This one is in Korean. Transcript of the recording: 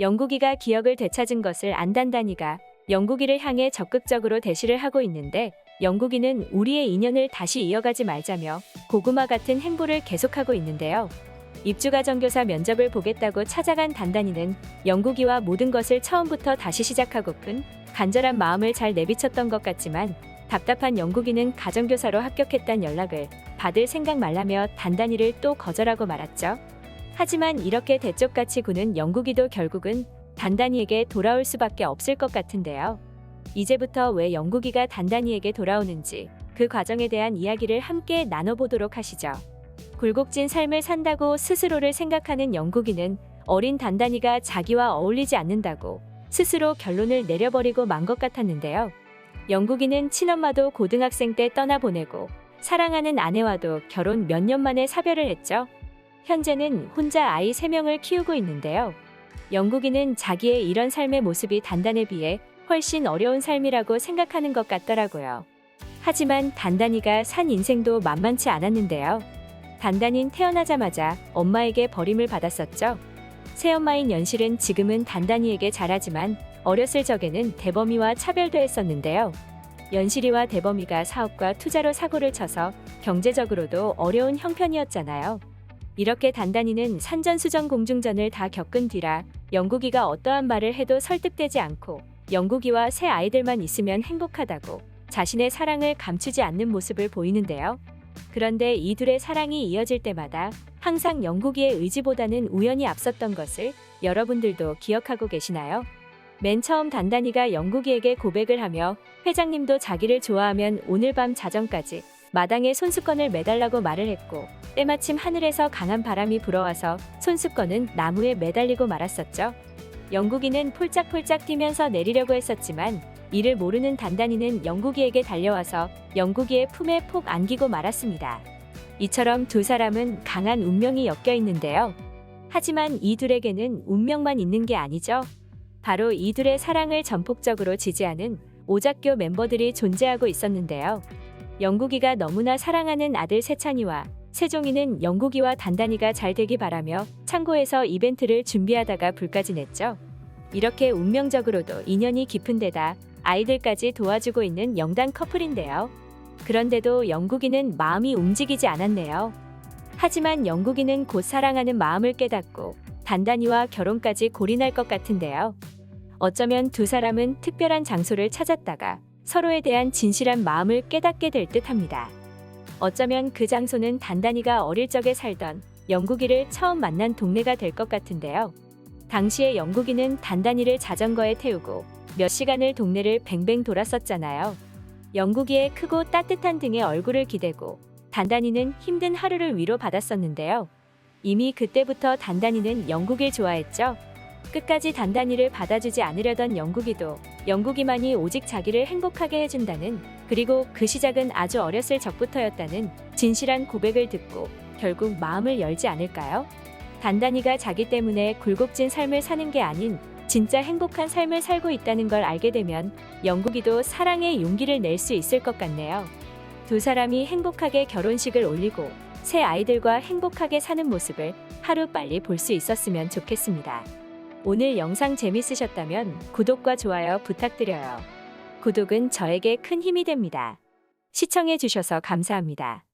영국이가 기억을 되찾은 것을 안 단단이가 영국이를 향해 적극적으로 대시를 하고 있는데 영국이는 우리의 인연을 다시 이어가지 말자며 고구마 같은 행보를 계속하고 있는데요. 입주가 정교사 면접을 보겠다고 찾아간 단단이는 영국이와 모든 것을 처음부터 다시 시작하고픈 간절한 마음을 잘 내비쳤던 것 같지만 답답한 영국이는 가정교사로 합격했단 연락을 받을 생각 말라며 단단이를 또 거절하고 말았죠. 하지만 이렇게 대쪽같이 구는 영국이도 결국은 단단이에게 돌아올 수밖에 없을 것 같은데요. 이제부터 왜 영국이가 단단이에게 돌아오는지 그 과정에 대한 이야기를 함께 나눠보도록 하시죠. 굴곡진 삶을 산다고 스스로를 생각하는 영국이는 어린 단단이가 자기와 어울리지 않는다고 스스로 결론을 내려버리고 만 것 같았는데요. 영국이는 친엄마도 고등학생 때 떠나보내고 사랑하는 아내와도 결혼 몇 년 만에 사별을 했죠. 현재는 혼자 아이 3명을 키우고 있는데요. 영국이는 자기의 이런 삶의 모습이 단단에 비해 훨씬 어려운 삶이라고 생각하는 것 같더라고요. 하지만 단단이가 산 인생도 만만치 않았는데요. 단단인 태어나자마자 엄마에게 버림을 받았었죠. 새엄마인 연실은 지금은 단단이에게 잘하지만 어렸을 적에는 대범이와 차별도 했었는데요. 연실이와 대범이가 사업과 투자로 사고를 쳐서 경제적으로도 어려운 형편이었잖아요. 이렇게 단단이는 산전수전 공중전을 다 겪은 뒤라 영국이가 어떠한 말을 해도 설득되지 않고 영국이와 새 아이들만 있으면 행복하다고 자신의 사랑을 감추지 않는 모습을 보이는데요. 그런데 이 둘의 사랑이 이어질 때마다 항상 영국이의 의지보다는 우연히 앞섰던 것을 여러분들도 기억하고 계시나요? 맨 처음 단단이가 영국이에게 고백을 하며 회장님도 자기를 좋아하면 오늘 밤 자정까지 마당에 손수건을 매달라고 말을 했고 때마침 하늘에서 강한 바람이 불어와서 손수건은 나무에 매달리고 말았었죠. 영국이는 폴짝폴짝 뛰면서 내리려고 했었지만 이를 모르는 단단이는 영국이에게 달려와서 영국이의 품에 폭 안기고 말았습니다. 이처럼 두 사람은 강한 운명이 엮여 있는데요. 하지만 이 둘에게는 운명만 있는 게 아니죠. 바로 이 둘의 사랑을 전폭적으로 지지하는 오작교 멤버들이 존재하고 있었는데요. 영국이가 너무나 사랑하는 아들 세찬이와 세종이는 영국이와 단단이가 잘 되기 바라며 창고에서 이벤트를 준비하다가 불까지 냈죠. 이렇게 운명적으로도 인연이 깊은 데다 아이들까지 도와주고 있는 영단 커플인데요. 그런데도 영국이는 마음이 움직이지 않았네요. 하지만 영국이는 곧 사랑하는 마음을 깨닫고 단단이와 결혼까지 골인할 것 같은데요. 어쩌면 두 사람은 특별한 장소를 찾았다가 서로에 대한 진실한 마음을 깨닫게 될 듯 합니다. 어쩌면 그 장소는 단단이가 어릴 적에 살던 영국이를 처음 만난 동네가 될 것 같은데요. 당시에 영국이는 단단이를 자전거에 태우고 몇 시간을 동네를 뱅뱅 돌았었잖아요. 영국이의 크고 따뜻한 등에 얼굴을 기대고 단단이는 힘든 하루를 위로받았었는데요. 이미 그때부터 단단이는 영국을 좋아했죠. 끝까지 단단이를 받아주지 않으려던 영국이도 영국이만이 오직 자기를 행복하게 해준다는 그리고 그 시작은 아주 어렸을 적부터였다는 진실한 고백을 듣고 결국 마음을 열지 않을까요? 단단이가 자기 때문에 굴곡진 삶을 사는 게 아닌 진짜 행복한 삶을 살고 있다는 걸 알게 되면 영국이도 사랑의 용기를 낼 수 있을 것 같네요. 두 사람이 행복하게 결혼식을 올리고 새 아이들과 행복하게 사는 모습을 하루 빨리 볼 수 있었으면 좋겠습니다. 오늘 영상 재밌으셨다면 구독과 좋아요 부탁드려요. 구독은 저에게 큰 힘이 됩니다. 시청해주셔서 감사합니다.